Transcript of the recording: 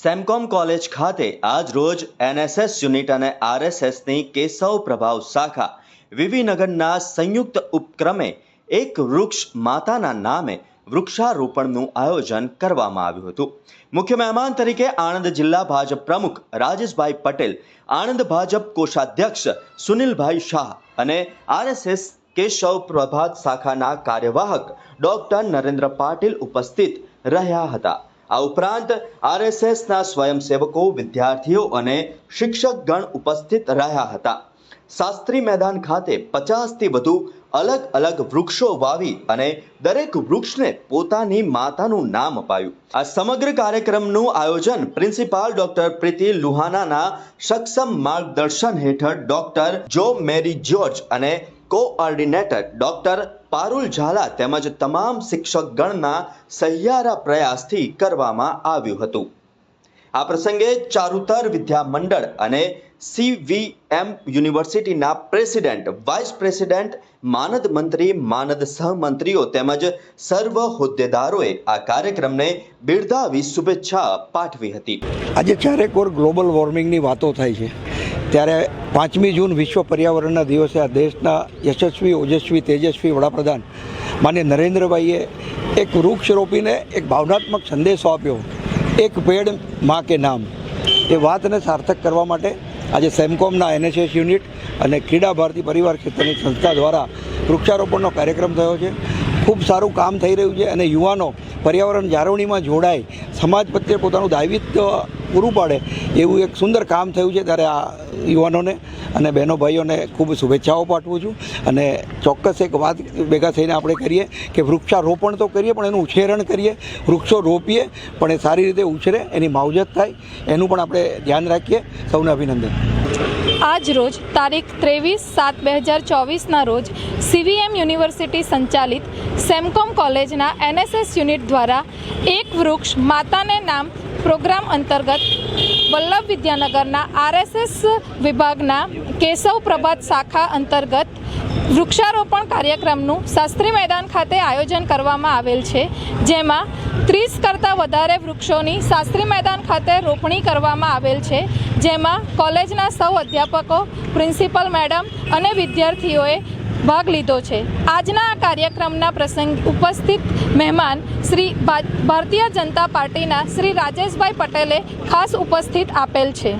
SEMCOM college ખાતે આજ રોજ એનએસએસ યુનિટ અને આરએસએસની કેશવ પ્રભાવ શાખા વિવિનગરના સંયુક્ત ઉપક્રમે એક વૃક્ષ માતાના નામે વૃક્ષારોપણનું આયોજન કરવામાં આવ્યું હતું. મુખ્ય મહેમાન તરીકે આણંદ જિલ્લા ભાજપ પ્રમુખ રાજેશભાઈ પટેલ, આણંદ ભાજપ કોષાધ્યક્ષ સુનિલભાઈ શાહ અને આરએસએસ કેશવ પ્રભાત શાખાના કાર્યવાહક ડોક્ટર નરેન્દ્ર પાટીલ ઉપસ્થિત રહ્યા હતા. આ ઉપરાંત આરએસએસના સ્વયંસેવકો, વિદ્યાર્થીઓ અને શિક્ષકગણ ઉપસ્થિત રહ્યા હતા. શાસ્ત્રી મેદાન ખાતે પચાસથી વધુ અલગ અલગ વૃક્ષો વાવી અને દરેક વૃક્ષને પોતાની માતાનું નામ અપાયું. આ સમગ્ર કાર્યક્રમનું આયોજન પ્રિન્સિપાલ ડોક્ટર પ્રીતિ લુહાનાના સક્ષમ માર્ગદર્શન હેઠળ ડોક્ટર જો મેરી જ્યોર્જ અને કોઓર્ડિનેટર ડોક્ટર પારુલ ઝાલા તેમજ તમામ શિક્ષકગણના સહિયારા પ્રયાસથી કરવામાં આવ્યું હતું. આ પ્રસંગે ચારુતર વિદ્યા મંડળ અને સીવીએમ યુનિવર્સિટીના પ્રેસિડેન્ટ, વાઇસ પ્રેસિડેન્ટ, માનદ મંત્રી, માનદ સહમંત્રીઓ તેમજ સર્વ હોદ્દેદારોએ આ કાર્યક્રમને બિરદાવી શુભેચ્છા પાઠવી હતી. આજે ચારેક ઓર ગ્લોબલ વોર્મિંગની વાતો થાય છે. ત્યારે પાંચમી જૂન વિશ્વ પર્યાવરણના દિવસે આ દેશના યશસ્વી, ઓજસ્વી, તેજસ્વી વડાપ્રધાન માન્ય નરેન્દ્રભાઈએ એક વૃક્ષ રોપીને એક ભાવનાત્મક સંદેશો આપ્યો. એક પેડમાં કે નામ. એ વાતને સાર્થક કરવા માટે આજે સેમકોમના એનએસએસ યુનિટ અને ક્રીડા ભારતી પરિવાર ક્ષેત્રની સંસ્થા દ્વારા વૃક્ષારોપણનો કાર્યક્રમ થયો છે. ખૂબ સારું કામ થઈ રહ્યું છે અને યુવાનો પર્યાવરણ જાળવણીમાં જોડાય. સમાજ પ્રત્યે પોતાનું દાયિત્વ પૂરું પાડે એવું એક સુંદર કામ થયું છે ત્યારે આ યુવાનોને અને બહેનો ભાઈઓને ખૂબ શુભેચ્છાઓ પાઠવું છું. અને ચોક્કસ એક વાત ભેગા થઈને આપણે કરીએ કે વૃક્ષારોપણ તો કરીએ, પણ એનું ઉછેરણ કરીએ. વૃક્ષો રોપીએ, પણ એ સારી રીતે ઉછરે, એની માવજત થાય, એનું પણ આપણે ધ્યાન રાખીએ. સૌને અભિનંદન. આજ રોજ તારીખ ત્રેવીસ સાત બે હજાર ચોવીસના રોજ સીવીએમ યુનિવર્સિટી સંચાલિત સેમકોમ કોલેજના એનએસએસ યુનિટ દ્વારા એક વૃક્ષ માતાને નામ પ્રોગ્રામ અંતર્ગત વલ્લભ વિદ્યાનગરના આરએસએસ વિભાગના કેશવ પ્રભાત શાખા અંતર્ગત વૃક્ષારોપણ કાર્યક્રમનું શાસ્ત્રી મેદાન ખાતે આયોજન કરવામાં આવેલ છે, જેમાં ત્રીસ કરતાં વધારે વૃક્ષોની શાસ્ત્રી મેદાન ખાતે રોપણી કરવામાં આવેલ છે, જેમાં કોલેજના સૌ અધ્યાપકો, પ્રિન્સિપલ મેડમ અને વિદ્યાર્થીઓએ ભાગ લીધો છે. આજના આ કાર્યક્રમના પ્રસંગ ઉપસ્થિત મહેમાન શ્રી ભારતીય જનતા પાર્ટીના શ્રી રાજેશભાઈ પટેલે ખાસ ઉપસ્થિત આપેલ છે.